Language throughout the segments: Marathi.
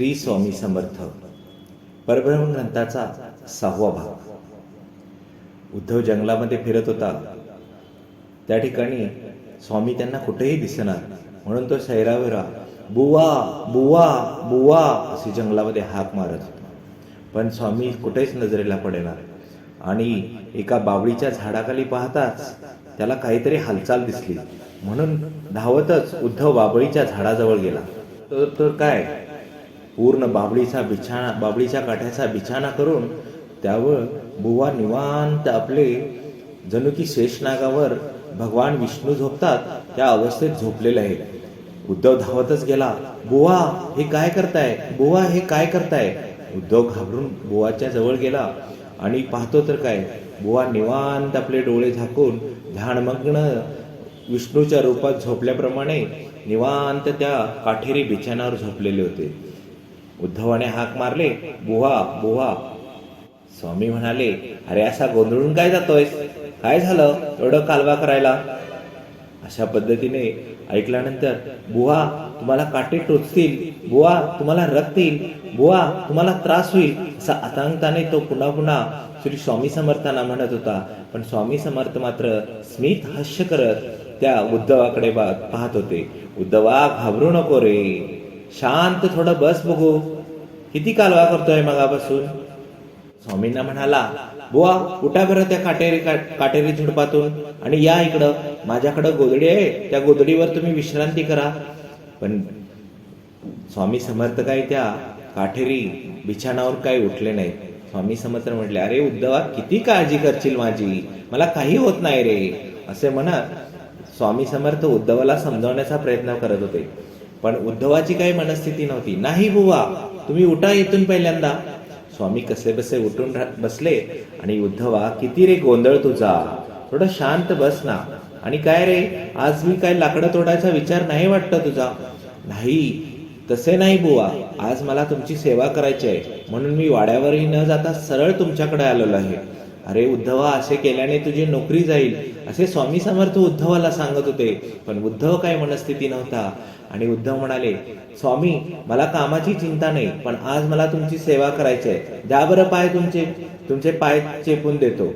श्री स्वामी समर्थ. परब्रह्म ग्रंथाचा सहावा भाग. उद्धव जंगलामध्ये फिरत होता. त्या ठिकाणी स्वामी त्यांना कुठेही दिसणार म्हणून तो शहराविरा बुवा बुवा बुवा असे जंगलामध्ये हाक मारत होता. पण स्वामी कुठेच नजरेला पडेणार आणि एका बावळीच्या झाडाखाली पाहताच त्याला काहीतरी हालचाल दिसली. म्हणून धावतच उद्धव बाबळीच्या झाडाजवळ गेला. तर तर काय? पूर्ण बाबळीचा बिछाणा बाबळीच्या काठ्याचा बिछाणा करून त्यावर बुवा निवांत आपले जणू की शेषनागावर भगवान विष्णू झोपतात त्या अवस्थेत झोपलेले आहेत. उद्धव धावतच गेला बुवा हे काय करताय? बुवा हे काय करताय? उद्धव घाबरून बुवाच्या जवळ गेला आणि पाहतो तर काय बुवा निवांत आपले डोळे झाकून ध्यानमग्न विष्णूच्या रूपात झोपल्याप्रमाणे निवांत त्या काठेरी बिछाणावर झोपलेले होते. उद्धवाने हाक मारले बुवा बुवा. स्वामी म्हणाले अरे असा गोंधळून काय जातोयस? काय झालं एवढं कालवा करायला? अशा पद्धतीने ऐकल्यानंतर बुवा तुम्हाला काटे टोचतील बुवा तुम्हाला रक्तील बुवा तुम्हाला त्रास होईल. असा आतंकाने तो पुन्हा पुन्हा श्री स्वामी समर्थांना म्हणत होता. पण स्वामी समर्थ मात्र स्मित हास्य करत त्या उद्धवाकडे बा- पाहत होते. उद्धवा घाबरू नको रे. शांत थोडं बस बघू. किती कालवा करतोय मगापासून? स्वामींना म्हणाला बुवा उठा बरं त्या काटेरी का- काटेरी झुडपातून आणि या इकडं. माझ्याकडं गोधडी आहे त्या गोधडीवर तुम्ही विश्रांती करा. पण स्वामी समर्थ काय त्या काठेरी बिछाणावर काही उठले नाही स्वामी समर्थ म्हटले अरे उद्धवा किती काळजी करशील माझी? मला काही होत नाही रे. असे म्हणत स्वामी समर्थ उद्धवाला समजावण्याचा प्रयत्न करत होते. पण उद्धवाची काही मनस्थिती नव्हती. नाही बुवा तुम्ही उठा इथून पहिल्यांदा. स्वामी कसे बसे उठून रा- बसले आणि उद्धवा किती रे गोंधळ तुझा? थोडं शांत बस ना. आणि काय रे आज मी काय लाकडं तोडायचा विचार नाही वाटत तुझा? नाही तसे नाही बुवा. आज मला तुमची सेवा करायची आहे. म्हणून मी वाड्यावरही न जाता सरळ तुमच्याकडे आलेलो आहे. अरे उद्धवा असे केल्याने तुझी नोकरी जाईल. असे स्वामी समर्थ उद्धवाला सांगत होते. पण उद्धव काय मनस्थिती नव्हता. आणि उद्धव म्हणाले स्वामी मला कामाची चिंता नाही पण आज मला तुमची सेवा करायची आहे द्या बरं पाय तुमचे तुमचे पाय चेपून देतो.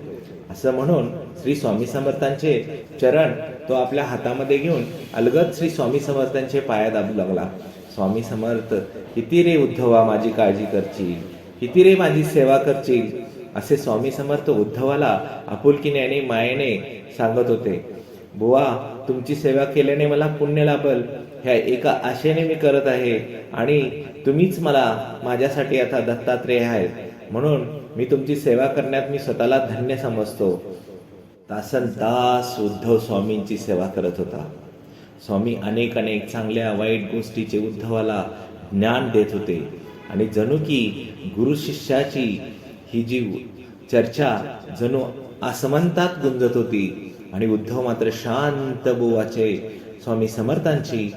असं म्हणून श्री स्वामी समर्थांचे चरण तो आपल्या हातामध्ये घेऊन अलगद श्री स्वामी समर्थांचे पाया दाबू लागला. स्वामी समर्थ किती रे उद्धवा माझी काळजी करची किती रे माझी सेवा करची असे स्वामी समर्थ उद्धवाला आपुलकीने आणि मायेने सांगत होते बुवा तुमची सेवा केल्याने मला पुण्य लाभल. ह्या एका आशेने मी करत आहे आणि तुम्हीच मला माझ्यासाठी आता दत्तात्रेय आहेत. म्हणून मी तुमची सेवा करण्यात मी स्वतःला धन्य समजतो. तासन तास उद्धव स्वामींची सेवा करत होता. स्वामी अनेक अनेक चांगल्या वाईट गोष्टीचे उद्धवाला ज्ञान देत होते. आणि जणू की गुरु शिष्याची ही जी चर्चा जणू असमंतात गुंजत होती आणि उद्धव मात्र शांत बुवाचे स्वामी समर्थांची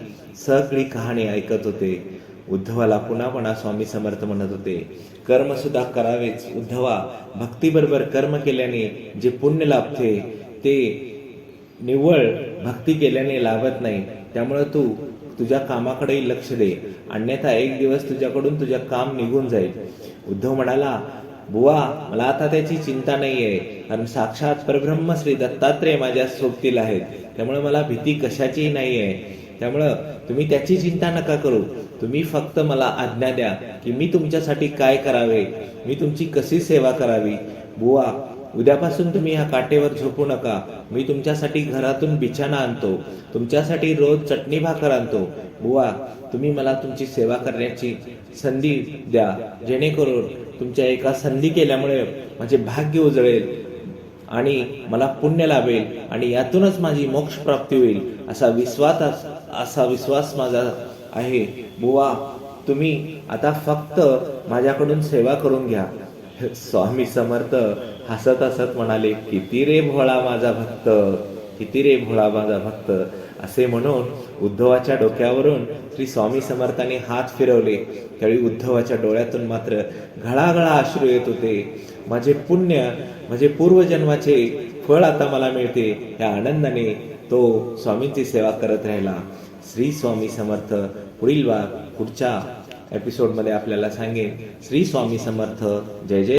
सगळी कहाणी ऐकत होते. उद्धवाला पुन्हा पुन्हा स्वामी समर्थ म्हणत होते. कर्म सुद्धा करावेच. उद्धवा भक्तीबरोबर कर्म केल्याने जे पुण्य लाभते ते निव्वळ भक्ती केल्याने लाभत नाही. त्यामुळे तू तुझ्या कामाकडेही लक्ष दे. अन्यथा एक दिवस तुझ्याकडून तुझं काम निघून जाईल. उद्धव म्हणाला बुवा मला आता त्याची चिंता नाहीये. कारण साक्षात परब्रह्म श्री दत्तात्रय माझ्या सोबतील आहेत. त्यामुळे मला भीती कशाचीही नाहीये. त्यामुळं तुम्ही त्याची चिंता नका करू. तुम्ही फक्त मला आज्ञा द्या की मी तुमच्यासाठी काय करावे? मी तुमची कशी सेवा करावी? बुवा उद्यापासून तुम्ही ह्या काटेवर झोपू नका. मी तुमच्यासाठी घरातून बिछाना आणतो. तुमच्यासाठी रोज चटणी भाकर आणतो. बुवा तुम्ही मला तुमची सेवा करण्याची संधी द्या. जेणेकरून तुमच्या एका संधी केल्यामुळे माझे भाग्य उजळेल आणि मला पुण्य लाभेल आणि यातूनच माझी मोक्ष प्राप्ती होईल असा विश्वास असा विश्वास माझा आहे. बुवा तुम्ही आता फक्त माझ्याकडून सेवा करून घ्या. स्वामी समर्थ हसत हसत म्हणाले किती रे भोळा माझा भक्त किती रे भोळा माझा भक्त. असे म्हणून उद्धवाच्या डोक्यावरून श्री स्वामी समर्थाने हात फिरवले. त्यावेळी उद्धवाच्या डोळ्यातून मात्र घळाघळा अश्रू येत होते. माझे पुण्य माझे पूर्वजन्माचे फळ आता मला मिळते या आनंदाने तो स्वामींची सेवा करत राहिला. श्री स्वामी समर्थ पुढील वा पुढच्या एपिसोडमध्ये आपल्याला सांगेन. श्री स्वामी समर्थ जय जय.